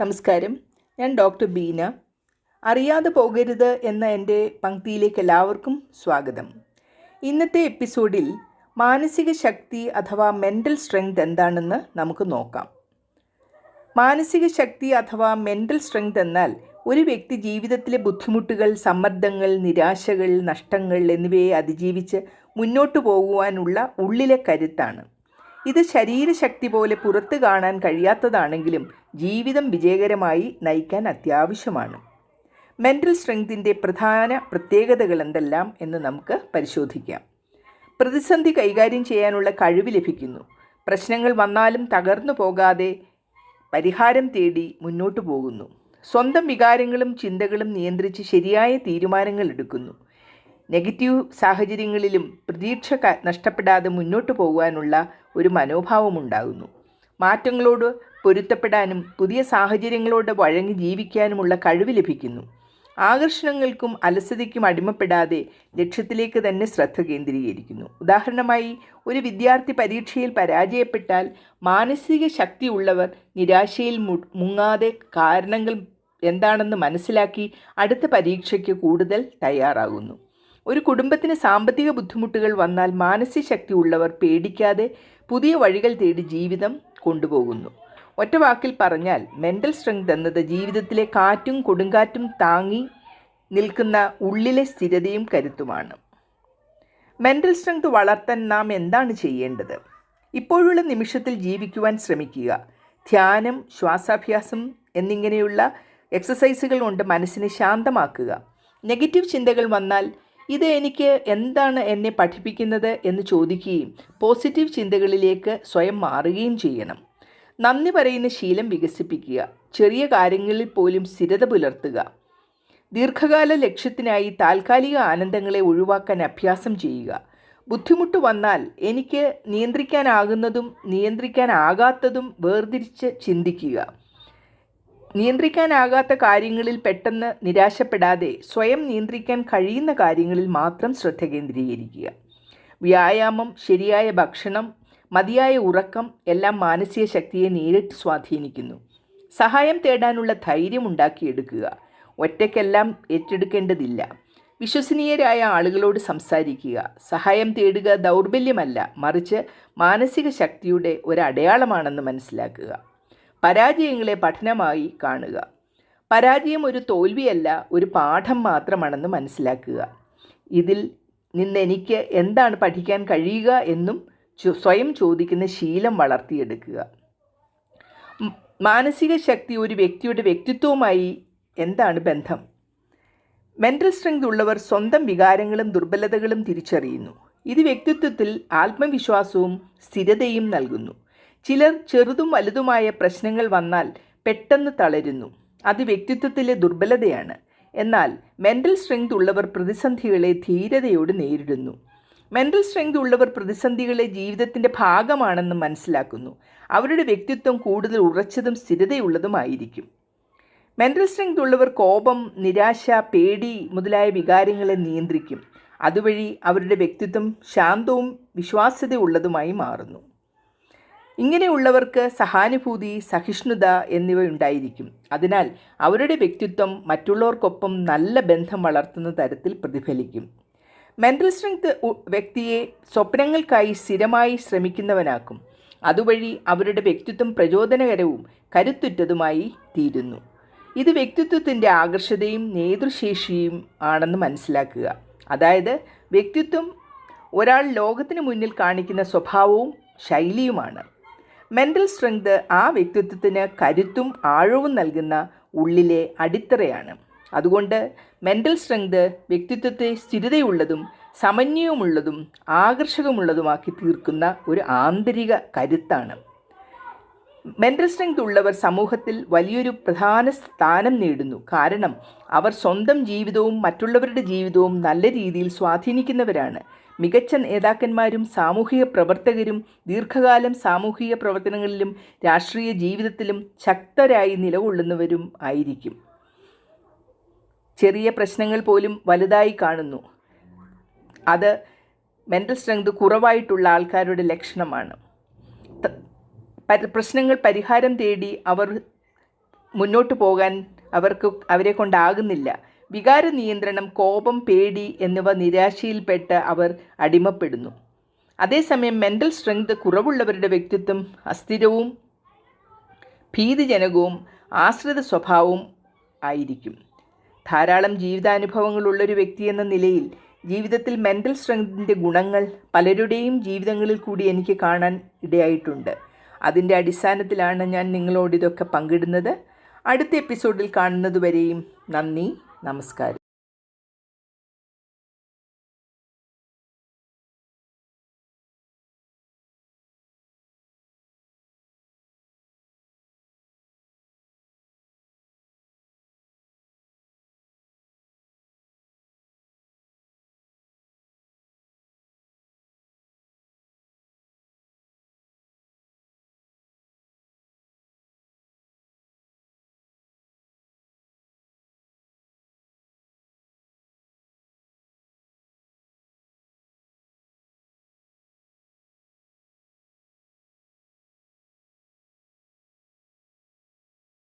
നമസ്കാരം. ഞാൻ ഡോക്ടർ ബീന. അറിയാതെ പോകരുത് എന്ന എന്റെ പങ്ക്തിയിലേക്ക് എല്ലാവർക്കും സ്വാഗതം. ഇന്നത്തെ എപ്പിസോഡിൽ മാനസിക ശക്തി അഥവാ മെന്റൽ സ്ട്രെങ്ത് എന്താണെന്ന് നമുക്ക് നോക്കാം. മാനസിക ശക്തി അഥവാ മെന്റൽ സ്ട്രെങ്ത് എന്നാൽ ഒരു വ്യക്തി ജീവിതത്തിലെ ബുദ്ധിമുട്ടുകൾ സമ്മർദ്ദങ്ങൾ നിരാശകൾ നഷ്ടങ്ങൾ എന്നിവയെ അതിജീവിച്ച് മുന്നോട്ട് പോകുവാനുള്ള ഉള്ളിലെ കരുത്താണ്. ഇത് ശരീരശക്തി പോലെ പുറത്ത് കാണാൻ കഴിയാത്തതാണെങ്കിലും ജീവിതം വിജയകരമായി നയിക്കാൻ അത്യാവശ്യമാണ്. മെന്റൽ സ്ട്രെങ്തിന്റെ പ്രധാന പ്രത്യേകതകൾ എന്തെല്ലാം എന്ന് നമുക്ക് പരിശോധിക്കാം. പ്രതിസന്ധി കൈകാര്യം ചെയ്യാനുള്ള കഴിവ് ലഭിക്കുന്നു. പ്രശ്നങ്ങൾ വന്നാലും തകർന്നു പോകാതെ പരിഹാരം തേടി മുന്നോട്ടു പോകുന്നു. സ്വന്തം വികാരങ്ങളും ചിന്തകളും നിയന്ത്രിച്ച് ശരിയായ തീരുമാനങ്ങൾ എടുക്കുന്നു. നെഗറ്റീവ് സാഹചര്യങ്ങളിലും പ്രതീക്ഷ നഷ്ടപ്പെടാതെ മുന്നോട്ട് പോകുവാനുള്ള ഒരു മനോഭാവമുണ്ടാകുന്നു മാറ്റങ്ങളോട് പൊരുത്തപ്പെടാനും പുതിയ സാഹചര്യങ്ങളോട് വഴങ്ങി ജീവിക്കാനുമുള്ള കഴിവ് ലഭിക്കുന്നു. ആകർഷണങ്ങൾക്കും അലസതയ്ക്കും അടിമപ്പെടാതെ ലക്ഷ്യത്തിലേക്ക് തന്നെ ശ്രദ്ധ കേന്ദ്രീകരിക്കുന്നു. ഉദാഹരണമായി ഒരു വിദ്യാർത്ഥി പരീക്ഷയിൽ പരാജയപ്പെട്ടാൽ മാനസിക ശക്തി ഉള്ളവർ നിരാശയിൽ മുങ്ങാതെ കാരണങ്ങൾ എന്താണെന്ന് മനസ്സിലാക്കി അടുത്ത പരീക്ഷയ്ക്ക് കൂടുതൽ തയ്യാറാകുന്നു. ഒരു കുടുംബത്തിന് സാമ്പത്തിക ബുദ്ധിമുട്ടുകൾ വന്നാൽ മാനസിക ശക്തി ഉള്ളവർ പേടിക്കാതെ പുതിയ വഴികൾ തേടി ജീവിതം കൊണ്ടുപോകുന്നു. ഒറ്റ വാക്കിൽ പറഞ്ഞാൽ മെന്റൽ സ്ട്രെങ്ത് എന്നത് ജീവിതത്തിലെ കാറ്റും കൊടുങ്കാറ്റും താങ്ങി നിൽക്കുന്ന ഉള്ളിലെ സ്ഥിരതയും കരുത്തുമാണ്. മെന്റൽ സ്ട്രെങ്ത് വളർത്താൻ നാം എന്താണ് ചെയ്യേണ്ടത്? ഇപ്പോഴുള്ള നിമിഷത്തിൽ ജീവിക്കുവാൻ ശ്രമിക്കുക. ധ്യാനം ശ്വാസാഭ്യാസം എന്നിങ്ങനെയുള്ള എക്സസൈസുകൾ കൊണ്ട് മനസ്സിനെ ശാന്തമാക്കുക. നെഗറ്റീവ് ചിന്തകൾ വന്നാൽ ഇത് എനിക്ക് എന്താണ് എന്നെ പഠിപ്പിക്കുന്നത് എന്ന് ചോദിക്കുകയും പോസിറ്റീവ് ചിന്തകളിലേക്ക് സ്വയം മാറുകയും ചെയ്യണം. നന്ദി പറയുന്ന ശീലം വികസിപ്പിക്കുക. ചെറിയ കാര്യങ്ങളിൽ പോലും സ്ഥിരത പുലർത്തുക. ദീർഘകാല ലക്ഷ്യത്തിനായി താൽക്കാലിക ആനന്ദങ്ങളെ ഒഴിവാക്കാൻ അഭ്യാസം ചെയ്യുക. ബുദ്ധിമുട്ട് വന്നാൽ എനിക്ക് നിയന്ത്രിക്കാനാകുന്നതും നിയന്ത്രിക്കാനാകാത്തതും വേർതിരിച്ച് ചിന്തിക്കുക. നിയന്ത്രിക്കാനാകാത്ത കാര്യങ്ങളിൽ പെട്ടെന്ന് നിരാശപ്പെടാതെ സ്വയം നിയന്ത്രിക്കാൻ കഴിയുന്ന കാര്യങ്ങളിൽ മാത്രം ശ്രദ്ധ കേന്ദ്രീകരിക്കുക. വ്യായാമം ശരിയായ ഭക്ഷണം മതിയായ ഉറക്കം എല്ലാം മാനസിക ശക്തിയെ നേരിട്ട് സ്വാധീനിക്കുന്നു. സഹായം തേടാനുള്ള ധൈര്യം ഉണ്ടാക്കിയെടുക്കുക. ഒറ്റയ്ക്കെല്ലാം ഏറ്റെടുക്കേണ്ടതില്ല. വിശ്വസനീയരായ ആളുകളോട് സംസാരിക്കുക. സഹായം തേടുക ദൗർബല്യമല്ല മറിച്ച് മാനസിക ശക്തിയുടെ ഒരു അടയാളമാണെന്ന് മനസ്സിലാക്കുക. പരാജയങ്ങളെ പഠനമായി കാണുക. പരാജയം ഒരു തോൽവിയല്ല ഒരു പാഠം മാത്രമാണെന്ന് മനസ്സിലാക്കുക. ഇതിൽ നിന്ന് എനിക്ക് എന്താണ് പഠിക്കാൻ കഴിയുക എന്നും സ്വയം ചോദിക്കുന്ന ശീലം വളർത്തിയെടുക്കുക. മാനസിക ശക്തി ഒരു വ്യക്തിയുടെ വ്യക്തിത്വവുമായി എന്താണ് ബന്ധം? മെന്റൽ സ്ട്രെങ്ത് ഉള്ളവർ സ്വന്തം വികാരങ്ങളും ദുർബലതകളും തിരിച്ചറിയുന്നു. ഇത് വ്യക്തിത്വത്തിൽ ആത്മവിശ്വാസവും സ്ഥിരതയും നൽകുന്നു. ചിലർ ചെറുതും വലുതുമായ പ്രശ്നങ്ങൾ വന്നാൽ പെട്ടെന്ന് തളരുന്നു. അത് വ്യക്തിത്വത്തിലെ ദുർബലതയാണ്. എന്നാൽ മെന്റൽ സ്ട്രെങ്ത് ഉള്ളവർ പ്രതിസന്ധികളെ ധീരതയോട് നേരിടുന്നു. മെന്റൽ സ്ട്രെങ്ത് ഉള്ളവർ പ്രതിസന്ധികളെ ജീവിതത്തിന്റെ ഭാഗമാണെന്ന് മനസ്സിലാക്കുന്നു. അവരുടെ വ്യക്തിത്വം കൂടുതൽ ഉറച്ചതും സ്ഥിരതയുള്ളതുമായിരിക്കും. മെന്റൽ സ്ട്രെങ്ത് ഉള്ളവർ കോപം നിരാശ പേടി മുതലായ വികാരങ്ങളെ നിയന്ത്രിക്കും. അതുവഴി അവരുടെ വ്യക്തിത്വം ശാന്തവും വിശ്വാസ്യതയുള്ളതുമായി മാറുന്നു. ഇങ്ങനെയുള്ളവർക്ക് സഹാനുഭൂതി സഹിഷ്ണുത എന്നിവയുണ്ടായിരിക്കും അതിനാൽ അവരുടെ വ്യക്തിത്വം മറ്റുള്ളവർക്കൊപ്പം നല്ല ബന്ധം വളർത്തുന്ന തരത്തിൽ പ്രതിഫലിക്കും. മെന്റൽ സ്ട്രെങ്ത് വ്യക്തിയെ സ്വപ്നങ്ങൾക്കായി സ്ഥിരമായി ശ്രമിക്കുന്നവനാക്കും. അതുവഴി അവരുടെ വ്യക്തിത്വം പ്രചോദനകരവും കരുത്തുറ്റതുമായി തീരുന്നു. ഇത് വ്യക്തിത്വത്തിന്റെ ആകർഷതയും നേതൃശേഷിയും ആണെന്ന് മനസ്സിലാക്കുക. അതായത് വ്യക്തിത്വം ഒരാൾ ലോകത്തിന് മുന്നിൽ കാണിക്കുന്ന സ്വഭാവവും ശൈലിയുമാണ്. മെന്റൽ സ്ട്രെങ്ത് ആ വ്യക്തിത്വത്തിന് കരുത്തും ആഴവും നൽകുന്ന ഉള്ളിലെ അടിത്തറയാണ്. അതുകൊണ്ട് മെന്റൽ സ്ട്രെങ്ത് വ്യക്തിത്വത്തെ സ്ഥിരതയുള്ളതും സമന്വയമുള്ളതും ആകർഷകമുള്ളതുമാക്കി തീർക്കുന്ന ഒരു ആന്തരിക കരുത്താണ്. മെന്റൽ സ്ട്രെങ്ത് ഉള്ളവർ സമൂഹത്തിൽ വലിയൊരു പ്രധാന സ്ഥാനം നേടുന്നു. കാരണം അവർ സ്വന്തം ജീവിതവും മറ്റുള്ളവരുടെ ജീവിതവും നല്ല രീതിയിൽ സ്വാധീനിക്കുന്നവരാണ്. മികച്ച നേതാക്കന്മാരും സാമൂഹിക പ്രവർത്തകരും ദീർഘകാലം സാമൂഹിക പ്രവർത്തനങ്ങളിലും രാഷ്ട്രീയ ജീവിതത്തിലും ശക്തരായി നിലകൊള്ളുന്നവരും ആയിരിക്കും. ചെറിയ പ്രശ്നങ്ങൾ പോലും വലുതായി കാണുന്നു. അത് മെന്റൽ സ്ട്രെങ്ത് കുറവായിട്ടുള്ള ആൾക്കാരുടെ ലക്ഷണമാണ്. പ്രശ്നങ്ങൾ പരിഹാരം തേടി അവർ മുന്നോട്ട് പോകാൻ അവർക്ക് അവരെ കൊണ്ടാകുന്നില്ല. വികാര നിയന്ത്രണം കോപം പേടി എന്നിവ നിരാശയിൽപ്പെട്ട് അവർ അടിമപ്പെടുന്നു. അതേസമയം മെന്റൽ സ്ട്രെങ്ത് കുറവുള്ളവരുടെ വ്യക്തിത്വം അസ്ഥിരവും ഭീതിജനകവും ആശ്രിത സ്വഭാവവും ആയിരിക്കും. ധാരാളം ജീവിതാനുഭവങ്ങളുള്ളൊരു വ്യക്തി എന്ന നിലയിൽ ജീവിതത്തിൽ മെന്റൽ സ്ട്രെങ്തിന്റെ ഗുണങ്ങൾ പലരുടെയും ജീവിതങ്ങളിൽ കൂടി എനിക്ക് കാണാൻ ഇടയായിട്ടുണ്ട്. അതിന്റെ അടിസ്ഥാനത്തിലാണ് ഞാൻ നിങ്ങളോട് ഇതൊക്കെ പങ്കിടുന്നത്. അടുത്ത എപ്പിസോഡിൽ കാണുന്നതുവരെയും നന്ദി. നമസ്കാരം.